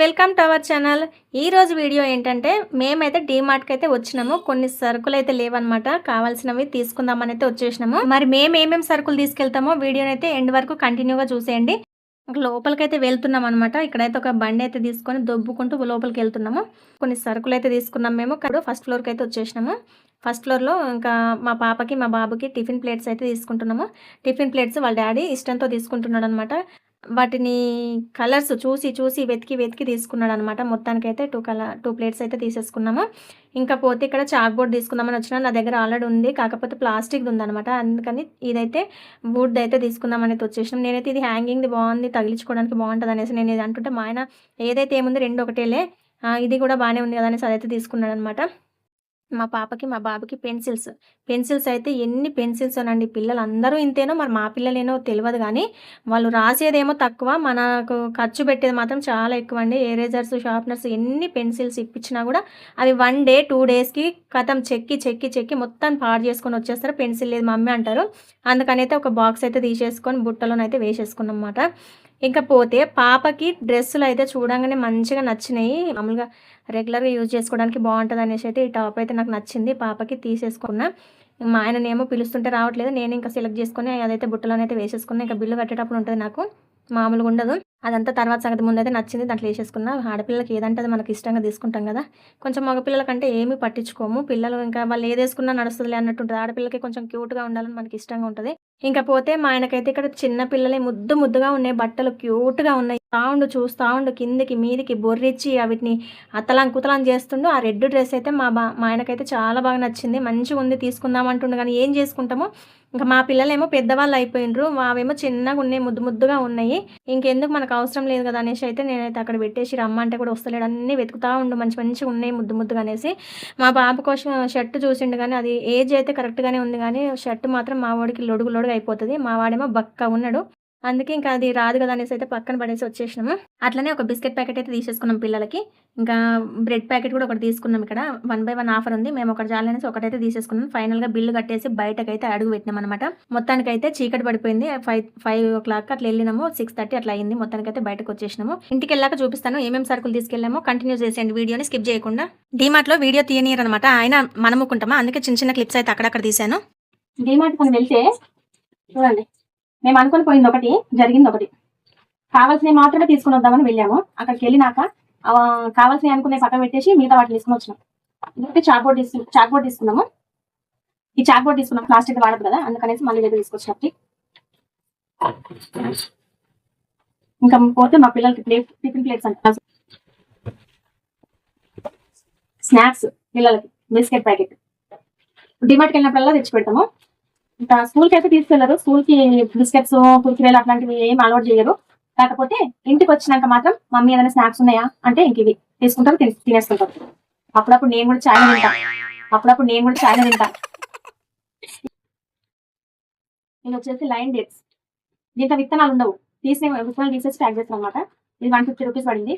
Welcome to our channel. ఈరోజు video ఏంటంటే మేమైతే డీమార్ట్కి అయితే వచ్చినాము. కొన్ని సరుకులు అయితే లేవన్నమాట. కావాల్సినవి తీసుకుందామని అయితే వచ్చేసినాము. మరి మేము ఏమేమి సరుకులు తీసుకెళ్తామో వీడియోని అయితే ఎండ్ వరకు కంటిన్యూగా చూసేయండి. లోపలికైతే వెళ్తున్నాం అనమాట ఇక్కడైతే ఒక బండి అయితే తీసుకొని దొబ్బుకుంటూ లోపలికి వెళ్తున్నాము. కొన్ని సరుకులు అయితే తీసుకున్నాం మేము. ఇప్పుడు ఫస్ట్ ఫ్లోర్కి అయితే వచ్చేసినాము. ఫస్ట్ ఫ్లోర్లో ఇంకా మా పాపకి మా బాబుకి టిఫిన్ ప్లేట్స్ అయితే తీసుకుంటున్నాము. టిఫిన్ ప్లేట్స్ వాళ్ళ డాడీ ఇష్టంతో తీసుకుంటున్నాడు అనమాట వాటిని కలర్స్ చూసి చూసి వెతికి వెతికి తీసుకున్నాడు అనమాట మొత్తానికైతే టూ కలర్ టూ ప్లేట్స్ అయితే తీసేసుకున్నాము. ఇంకా పోతే ఇక్కడ చాక్ బోర్డ్ తీసుకుందామని వచ్చిన నా దగ్గర ఆల్రెడీ ఉంది. కాకపోతే ప్లాస్టిక్ది ఉందనమాట అందుకని ఇదైతే వుడ్ అయితే తీసుకుందామని వచ్చేసినాం. నేనైతే ఇది హ్యాంగింగ్ది బాగుంది తగిలించుకోవడానికి బాగుంటుంది అనేసి నేను ఇది అంటుంటే మా ఆయన ఏదైతే ఏముంది రెండు ఒకటేలే ఇది కూడా బాగానే ఉంది కదా అనేసి అదైతే తీసుకున్నాడు అనమాట మా పాపకి మా బాబుకి పెన్సిల్స్. పెన్సిల్స్ అయితే ఎన్ని పెన్సిల్స్ అనండి. పిల్లలు అందరూ ఇంతేనో మరి మా పిల్లలేనో తెలియదు కానీ వాళ్ళు రాసేదేమో తక్కువ. మనకు ఖర్చు పెట్టేది మాత్రం చాలా ఎక్కువ అండి ఎరేజర్స్ షార్ప్నర్స్ ఎన్ని పెన్సిల్స్ ఇప్పించినా కూడా అవి వన్ డే టూ డేస్కి కథం చెక్కి చెక్కి చెక్కి మొత్తం పాడు చేసుకొని వచ్చేస్తారు. పెన్సిల్ లేదు మమ్మీ అంటారు. అందుకని అయితే ఒక బాక్స్ అయితే తీసేసుకొని బుట్టలోనైతే వేసేసుకున్నమాట ఇంకా పోతే పాపకి డ్రెస్సులు అయితే చూడంగానే మంచిగా నచ్చినాయి. మామూలుగా రెగ్యులర్గా యూజ్ చేసుకోవడానికి బాగుంటుంది అనేసి అయితే ఈ టాప్ అయితే నాకు నచ్చింది. పాపకి తీసేసుకున్నా. మా ఆయననేమో పిలుస్తుంటే రావట్లేదు. నేను ఇంకా సెలెక్ట్ చేసుకుని అదైతే బుట్టలోనైతే వేసేసుకున్నా. ఇంకా బిల్లు కట్టేటప్పుడు ఉంటుంది నాకు. మామూలుగా ఉండదు. అదంతా తర్వాత సంగతి అయితే నచ్చింది. దాంట్లో వేసేసుకున్నా. ఆడపిల్లలకి ఏదంటే అది మనకి ఇష్టంగా తీసుకుంటాం కదా. కొంచెం మగపిల్లలకంటే కంటే ఏమీ పట్టించుకోము. పిల్లలు ఇంకా వాళ్ళు ఏది వేసుకున్నా నడుస్తుంది అన్నట్టు ఉంటుంది. ఆడపిల్లకి కొంచెం క్యూట్గా ఉండాలని మనకి ఇష్టంగా ఉంటుంది. ఇంకా పోతే మా ఆయనకైతే ఇక్కడ చిన్న పిల్లలే ముద్దు ముద్దుగా ఉన్నాయి బట్టలు క్యూట్గా ఉన్నాయి. సౌండ్ చూస్తా ఉండు కిందికి మీదికి బొర్రిచ్చి వీటిని అతలాం కుతలాం చేస్తుండు. ఆ రెడ్ డ్రెస్ అయితే మా బా మా ఆయనకైతే చాలా బాగా నచ్చింది. మంచిగా ఉంది తీసుకుందాం అంటుండు. కానీ ఏం చేసుకుంటాము? ఇంకా మా పిల్లలేమో పెద్దవాళ్ళు అయిపోయినరు మావేమో చిన్నగా ఉన్నాయి ముద్దు ముద్దుగా ఉన్నాయి. ఇంకెందుకు మనకు అవసరం లేదు కదా అనేసి అయితే నేనైతే అక్కడ పెట్టేసి రమ్మంటే కూడా వస్తలేడు. అన్నీ వెతుకుతా ఉండు. మంచి మంచిగా ఉన్నాయి ముద్దు ముద్దుగా అనేసి. మా బాబు కోసం షర్ట్ చూసిండు కానీ అది ఏజ్ అయితే కరెక్ట్గానే ఉంది కానీ షర్ట్ మాత్రం మా వాడికి లొడుగు లొడుగు అయిపోతుంది. మా వాడేమో బక్క ఉన్నాడు. అందుకే ఇంకా అది రాదు కదా అనేసి అయితే పక్కన పడేసి వచ్చేసినాము. అట్లనే ఒక బిస్కెట్ ప్యాకెట్ అయితే తీసేసుకున్నాం పిల్లలకి. ఇంకా బ్రెడ్ ప్యాకెట్ కూడా ఒకటి తీసుకున్నాం ఇక్కడ. వన్ బై వన్ ఆఫర్ ఉంది. మేము ఒకటి జాలనేసి ఒకటైతే తీసేసుకున్నాం. ఫైనల్గా బిల్లు కట్టేసి బయటకైతే అడుగు పెట్టినాం అనమాట మొత్తానికి అయితే చీకటి పడిపోయింది. ఫైవ్ ఫైవ్ ఓ క్లాక్ అట్లా వెళ్ళినాము. సిక్స్ థర్టీ అట్లా అయింది. మొత్తానికి అయితే బయటకు వచ్చేసినాము. ఇంటికి వెళ్ళాక చూపిస్తాను. ఏమేమి సరుకులు తీసుకెళ్ళామో. కంటిన్యూ చేసేయండి వీడియోని. స్కిప్ చేయకుండా. డిమార్ట్లో వీడియో తీయనీయరు అనమాట ఆయన మనముకుంటామా? అందుకే చిన్న చిన్న క్లిప్స్ అయితే అక్కడక్కడ తీసాను డిమార్ట్ కొన్ని వెళ్తే చూడండి. మేము అనుకుని పోయింది ఒకటి జరిగింది ఒకటి. కావాల్సినవి మాత్రమే తీసుకుని వద్దామని వెళ్ళాము. అక్కడికి వెళ్ళినాక కావాల్సినవి అనుకునే పక్కన పెట్టేసి మిగతా వాటిని తీసుకుని వచ్చినాం. ఇంకొకటి చాక్ బోర్డ్ తీసుకు చాక్ బోర్డ్ తీసుకున్నాము. ఈ చాక్ బోర్డ్ తీసుకున్నాం. ప్లాస్టిక్ వాడదు కదా అందుకనేసి మళ్ళీ దగ్గర తీసుకొచ్చినట్టు ఇంకా పోతే మా పిల్లలకి ప్లేట్ టిఫిన్ ప్లేట్స్ అంట. స్నాక్స్ పిల్లలకి బిస్కెట్ ప్యాకెట్. డిమార్ట్కి వెళ్ళినప్పుడల్లా తెచ్చి పెడతాము. స్కూల్కి అయితే తీసుకెళ్ళరు. స్కూల్కి బిస్కెట్స్ కుర్కురేలు అట్లాంటివి ఏం అలవాటు చేయరు. కాకపోతే ఇంటికి వచ్చినాక మాత్రం మమ్మీ ఏదైనా స్నాక్స్ ఉన్నాయా? అంటే ఇంక ఇవి తీసుకుంటారు తినేసుకుంటారు. అప్పుడప్పుడు నేను కూడా చాయ్ తింటా. అప్పుడప్పుడు నేను కూడా చాయ్ తింటా. నేను వచ్చేసి లైన్ డేట్స్. దీంట్లో విత్తనాలు ఉండవు. తీసే విత్తనాలు తీసేసి ప్యాక్ చేస్తాను అనమాట ఇది వన్ ఫిఫ్టీ రూపీస్ పడింది.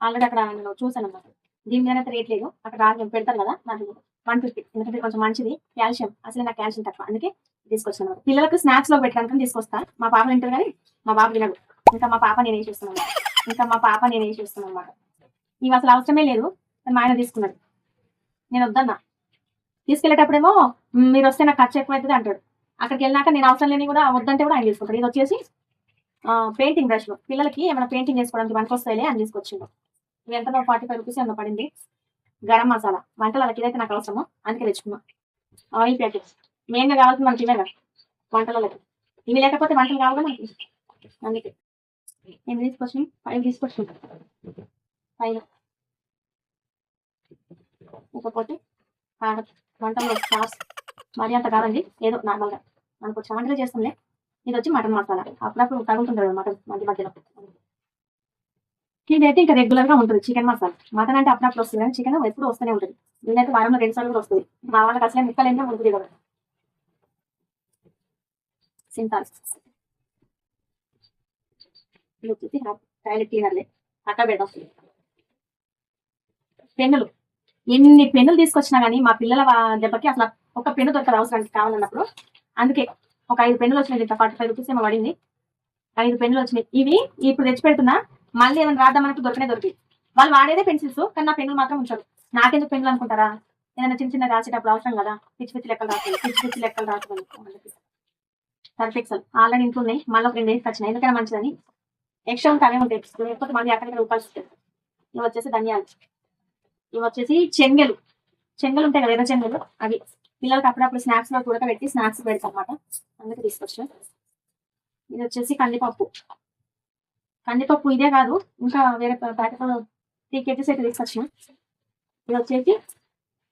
ఆల్రెడీ అక్కడ నేను చూసాను అనమాట దీని మీద అయితే రేట్ లేదు అక్కడ రాజు పెడతారు కదా. నాకు వన్ ఫిఫ్టీ ఎందుకంటే కొంచెం మంచిది. కాల్షియం. అసలు నాకు కాల్షియం తక్కువ. అందుకే తీసుకొచ్చాను పిల్లలకు స్నాక్స్లో పెట్టడానికి తీసుకొస్తా. మా పాప తింటారు కానీ మా బాబు తినడు. ఇంకా మా పాప నేనే చూస్తున్నాను ఇంకా మా పాప నేనే చూస్తున్నాను అనమాట ఇవి అసలు అవసరమే లేదు. మా ఆయన తీసుకున్నాడు. నేను వద్దన్నా. తీసుకెళ్ళేటప్పుడేమో మీరు వస్తే నాకు ఖర్చు ఎక్కువ అవుతుంది అంటాడు. అక్కడికి వెళ్ళినాక నేను అవసరం లేని కూడా వద్దంటే కూడా ఆయన తీసుకుంటాడు ఇది వచ్చేసి పెయింటింగ్ బ్రష్ పిల్లలకి ఏమైనా పెయింటింగ్ చేసుకోవడానికి మనకు వస్తాయి అని తీసుకొచ్చిండు. ఇవి ఎంతలో ఫార్టీ ఫైవ్ రూపీస్ ఎంత పడింది. గరం మసాలా. వంటలకి ఇదైతే నాకు అవసరము అందుకే తెచ్చుకున్నా. ఆయిల్ ప్యాకెట్స్ మెయిన్గా కావాల్సింది మనకి ఇవే కదా. వంటలకి ఇవి లేకపోతే వంటలు కావాలి మనకి. అందుకే. నేను తీసుకొచ్చి ఫైవ్ తీసుకొచ్చి ఫైవ్ ఇకపోతే వంటల్లో సాస్. మరి అంత కాదండి. ఏదో నార్మల్గా. మనకు వచ్చి వంటలు చేస్తుండే. ఇది వచ్చి మటన్ మసాలా. అప్పుడప్పుడు తగులుతుంటుంది మటన్. మధ్య మధ్యలో. ఇదైతే ఇంకా రెగ్యులర్గా ఉంటుంది. చికెన్ మసాలా మటన్ అంటే అప్పుడప్పుడు వస్తుంది కానీ చికెన్ ఎప్పుడు వస్తూనే ఉంటుంది. వీళ్ళైతే వారంలో రెండు సార్లు కూడా వస్తుంది. మా వాళ్ళకి అసలే ముక్కలేంటే ఉంటుంది కదా సింతాల్ వచ్చేసి టాయిలెట్ క్లీనర్లే అక్కడ పెడదాం పెన్నులు. ఎన్ని పెన్నులు తీసుకొచ్చినా కానీ మా పిల్లల దెబ్బకి అసలు ఒక పెన్ను దొరకదు అవసరానికి కావాలన్నప్పుడు అందుకే ఒక ఐదు పెన్నులు వచ్చినాయి ఇంత ఫార్టీ ఫైవ్ రూపీస్ ఏమో పడింది. ఐదు పెన్నులు వచ్చినాయి. ఇవి ఇప్పుడు తెచ్చి పెడుతున్నా. మళ్ళీ ఏమైనా రాద్దామన్నట్టు దొరకనే దొరికి. వాళ్ళు వాడేదే పెన్సిల్స్ కానీ నా పెన్నులు మాత్రం ఉంచారు. నాకెందుకు పెన్నులు అనుకుంటారా? ఏదైనా చిన్న చిన్న రాసేటప్పుడు అవసరం కదా? పిచ్చి పిచ్చి లెక్కలు రాసుకోవాలి పిచ్చి పిచ్చి లెక్కలు రాసుకోవాలి సర్ఫెక్సల్ ఆల్రెడీ ఇంట్లో ఉన్నాయి. మళ్ళీ ఒక రెండు వేసి వచ్చినాయి ఎందుకైనా మంచిదని. ఎక్స్ట్రా ఉంటే అవే ఉంటాయి. లేకపోతే మళ్ళీ అక్కడికి రూపాయలు ఇవి వచ్చేసి ధనియాలు. ఇవి వచ్చేసి చెంగలు. చెంగలు ఉంటాయి కదా ఎర్ర చెంగలు. అవి పిల్లలకి అప్పుడప్పుడు స్నాక్స్లో ఉడకబెట్టి స్నాక్స్ పెడతాం అనమాట అందుకే తీసుకొచ్చాను. ఇది వచ్చేసి కందిపప్పు. కందిపప్పు ఇదే కాదు ఇంకా వేరే ప్యాకెట్ త్రీ కేజీస్ అయితే తీసుకొచ్చిన. ఇది వచ్చేసి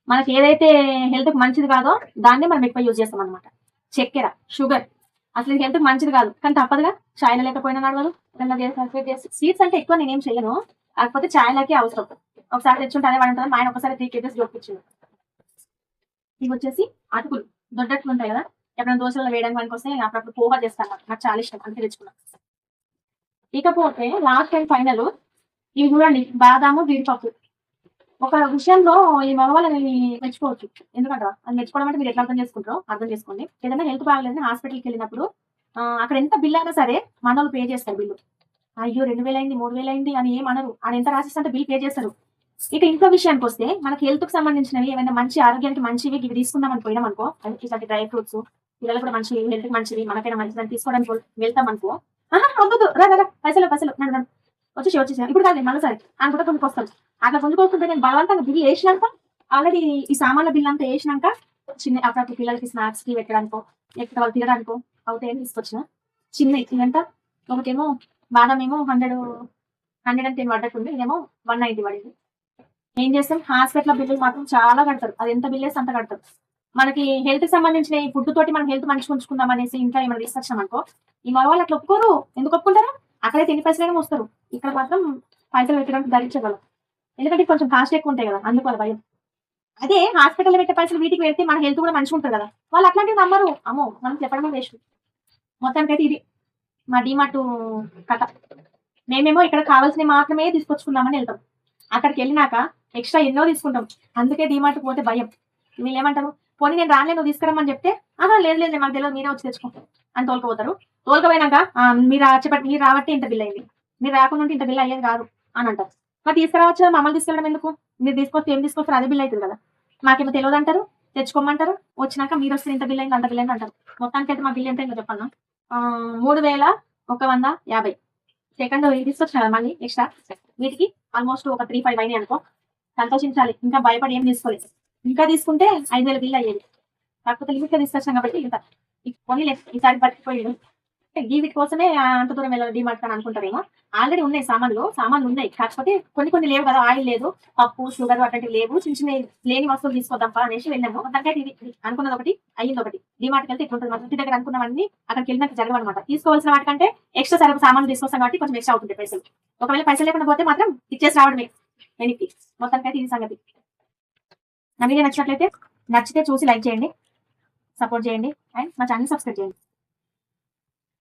మనకి ఏదైతే హెల్త్కి మంచిది కాదో దాన్ని మనం ఎక్కువ యూజ్ చేస్తాం అనమాట చక్కెర షుగర్ అసలు ఇది హెల్త్కి మంచిది కాదు. కానీ తప్పదుగా ఛాయ్ లేకపోయినా నడవదు ఏదైనా చేసి స్వీట్స్ అంటే ఎక్కువ నేనేం చేయను కాకపోతే చాయ్లకి అవసరం. ఒకసారి తెచ్చుంటే అదే వాడంటారు మా ఆయన ఒకసారి త్రీ కేజెస్ చూపించింది ఇవి వచ్చేసి అటుకులు దొడ్డట్లు ఉంటాయి కదా ఎప్పుడైనా దోశలో వేయడానికి పనికి వస్తే నేను అప్పుడప్పుడు పోహా చేస్తాను నాకు చాలా ఇష్టం అంతే తెచ్చుకున్నాను ఇకపోతే లాస్ట్ అండ్ ఫైనల్ ఇవి చూడండి బాదాము జీడిపప్పు. ఒక విషయంలో ఈ మగవాళ్ళని మెచ్చుకోవచ్చు. ఎందుకంటే? అది మెచ్చుకోవడం అంటే మీరు ఎట్లా అర్థం చేసుకుంటారో అర్థం చేసుకోండి. ఏదైనా హెల్త్ బాగలేదని హాస్పిటల్కి వెళ్ళినప్పుడు అక్కడ ఎంత బిల్ అయినా సరే మనోళ్ళు పే చేస్తారు బిల్లు అయ్యో రెండు వేలు అయింది మూడు వేలు అయింది అని ఏం అనరు. ఆయన ఎంత రాసిస్తే బిల్ పే చేస్తారు. ఇక ఇంట్లో విషయానికి వస్తే మనకి హెల్త్కి సంబంధించినవి ఏమైనా మంచి ఆరోగ్యానికి మంచివి ఇవి తీసుకుందాం అని పోయినాం అనుకో ఇలాంటి డ్రై ఫ్రూట్స్ పిల్లలు కూడా మంచి హెల్త్కి మంచివి మనకైనా మంచిదని తీసుకోవడానికి వెళ్తాం అనుకో ఆహా వద్దు రా రా, పైసలు పైసలు. నన్ను నన్ను. వచ్చేసి వచ్చేసి ఇప్పుడు కాదు మళ్ళీ సరే. అనుకుంటే కొనుక్కొస్తాను అక్కడ కొనుక్కోకుంటే నేను బలవంతంగా బిల్ వేసినాక ఆల్రెడీ ఈ సామాన్ల బిల్ అంతా వేసినాక చిన్న అక్కడ పిల్లలకి స్నాక్స్కి పెట్టడానికో ఎక్కడ వాళ్ళు తినడానికో అవుతాయని తీసుకొచ్చిన చిన్న ఇదంతా ఒకటేమో బాదం ఏమో హండ్రెడ్ హండ్రెడ్ అండ్ టెన్ పడ్డట్టుంది ఇదేమో వన్ నైన్టీ పడింది. ఏం చేస్తాం? హాస్పిటల్ బిల్లులు మాత్రం చాలా కడతారు. అది ఎంత బిల్ వేస్తే అంత కడతారు. మనకి హెల్త్ సంబంధించిన ఈ ఫుడ్ తోటి మనం హెల్త్ మంచిగా ఉంచుకుందాం అనేసి ఇంట్లో ఏమైనా తీసుకొచ్చాం అనుకో ఈ మగవాళ్ళు అట్లా ఒప్పుకోరు. ఎందుకు ఒప్పుకుంటారు? అక్కడే తిని పైసలైనా వస్తారు ఇక్కడ మాత్రం పైసలు పెట్టడానికి ధరించగలం. ఎందుకంటే కొంచెం కాస్ట్ ఎక్కువ ఉంటాయి కదా అందుకు వాళ్ళ భయం. అదే హాస్పిటల్ పెట్టే పైసలు వీటికి పెడితే మన హెల్త్ కూడా మంచిగా ఉంటుంది కదా. వాళ్ళు అట్లాంటివి నమ్మరు. అమ్మో మనం చెప్పడం వేస్ట్ మొత్తానికైతే ఇది మా డిమార్ట్ కథ. మేమేమో ఇక్కడ కావాల్సినవి మాత్రమే తీసుకొచ్చుకుందామని వెళ్తాం. అక్కడికి వెళ్ళినాక ఎక్స్ట్రా ఎన్నో తీసుకుంటాం. అందుకే డిమార్ట్ పోతే భయం. వీళ్ళు ఏమంటారు? పోనీ నేను రాలే నువ్వు తీసుకురమ్మని చెప్తే ఆహా లేదు లేదు మాకు తెలియదు మీరే వచ్చి తెచ్చుకో అని తోలుకపోతారు. తోలుకపోయినాక మీరు చెప్పండి మీరు రాబట్టి ఇంత బిల్ అయింది. మీరు రాకుండా ఉంటే ఇంత బిల్ అయ్యేది కాదు అని అంటారు. మరి తీసుకురావచ్చు? మమ్మల్ని తీసుకెళ్ళడం ఎందుకు? మీరు తీసుకొస్తే ఏం తీసుకొస్తారు? అదే బిల్ అవుతుంది కదా. మాకేమో తెలియదు అంటారు తెచ్చుకోమంటారు వచ్చినాక మీరు వస్తే ఇంత బిల్ అయింది అంత బిల్ అయింది అంటారు. మొత్తానికి అయితే మా బిల్ ఎంత అయిందో చెప్పాను మూడు వేల ఒక వంద యాభై. సెకండ్ తీసుకొచ్చిన కదా మళ్ళీ ఎక్స్ట్రా? వీటికి ఆల్మోస్ట్ ఒక త్రీ ఫైవ్ అయినాయి అనుకో. సంతోషించాలి ఇంకా భయపడి ఏం తీసుకోలేదు. ఇంకా తీసుకుంటే ఐదు వేల బిల్లు అయ్యేది. కాకపోతే లిమిట్గా తీసుకొచ్చాం కాబట్టి ఇంత. కొన్ని ఈసారి బతికిపోయాడు ఈ వీటి కోసమే అంత దూరం వెళ్ళాలి డిమార్ట్ అని అనుకుంటారేమో. ఆల్రెడీ ఉన్నాయి సామాన్లు సామాన్లు ఉన్నాయి. కాకపోతే కొన్ని కొన్ని లేవు కదా ఆయిల్ లేదు పప్పు షుగర్ అట్లాంటివి లేవు. చిన్న చిన్న లేని వస్తువులు తీసుకోద్దాం అనేసి వెళ్ళాము. దానికైతే ఇది అనుకున్నది ఒకటి అయ్యింది ఒకటి. డిమార్ట్కి వెళ్తే ఇట్లుంటుంది. మా ఇంటి దగ్గర అనుకున్నవన్నీ అక్కడికి వెళ్ళినట్టు జరగవన్నమాట తీసుకోవాల్సిన వాటికంటే ఎక్స్ట్రా సరుకు సామాన్లు తీసుకొస్తాం కాబట్టి కొంచెం ఎక్స్ట్రా అవుతుంది పైసలు. ఒకవేళ పైసలు లేకుండా పోతే మాత్రం ఇచ్చేసి రావడమే. వెనక్కి. మొత్తానికైతే ఇది సంగతి. నా వీడియో నచ్చినట్లయితే నచ్చితే చూసి లైక్ చేయండి సపోర్ట్ చేయండి అండ్ మా ఛానల్ సబ్స్క్రైబ్ చేయండి.